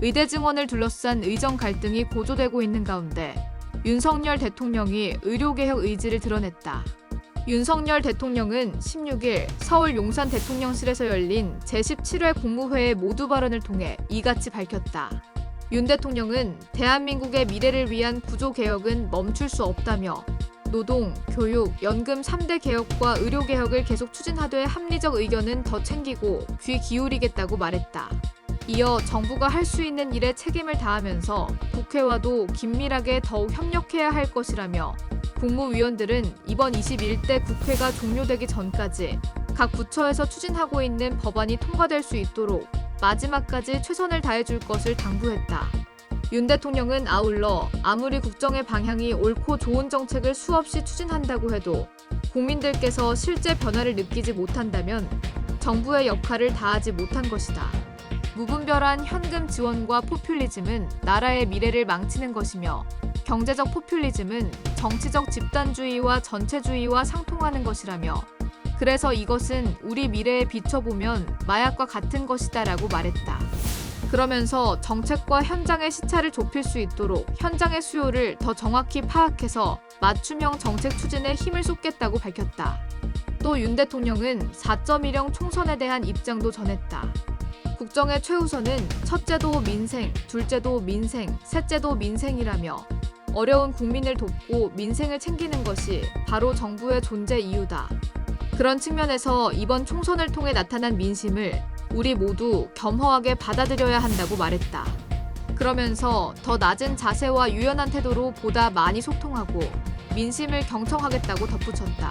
의대 증원을 둘러싼 의정 갈등이 고조되고 있는 가운데 윤석열 대통령이 의료개혁 의지를 드러냈다. 윤석열 대통령은 16일 서울 용산 대통령실에서 열린 제17회 국무회의 모두 발언을 통해 이같이 밝혔다. 윤 대통령은 대한민국의 미래를 위한 구조개혁은 멈출 수 없다며 노동, 교육, 연금 3대 개혁과 의료 개혁을 계속 추진하되 합리적 의견은 더 챙기고 귀 기울이겠다고 말했다. 이어 정부가 할 수 있는 일에 책임을 다하면서 국회와도 긴밀하게 더욱 협력해야 할 것이라며 국무위원들은 이번 21대 국회가 종료되기 전까지 각 부처에서 추진하고 있는 법안이 통과될 수 있도록 마지막까지 최선을 다해줄 것을 당부했다. 윤 대통령은 아울러 아무리 국정의 방향이 옳고 좋은 정책을 수없이 추진한다고 해도 국민들께서 실제 변화를 느끼지 못한다면 정부의 역할을 다하지 못한 것이다. 무분별한 현금 지원과 포퓰리즘은 나라의 미래를 망치는 것이며 경제적 포퓰리즘은 정치적 집단주의와 전체주의와 상통하는 것이라며 그래서 이것은 우리 미래에 비춰보면 마약과 같은 것이다라고 말했다. 그러면서 정책과 현장의 시차를 좁힐 수 있도록 현장의 수요를 더 정확히 파악해서 맞춤형 정책 추진에 힘을 쏟겠다고 밝혔다. 또 윤 대통령은 4.1형 총선에 대한 입장도 전했다. 국정의 최우선은 첫째도 민생, 둘째도 민생, 셋째도 민생이라며 어려운 국민을 돕고 민생을 챙기는 것이 바로 정부의 존재 이유다. 그런 측면에서 이번 총선을 통해 나타난 민심을 우리 모두 겸허하게 받아들여야 한다고 말했다. 그러면서 더 낮은 자세와 유연한 태도로 보다 많이 소통하고 민심을 경청하겠다고 덧붙였다.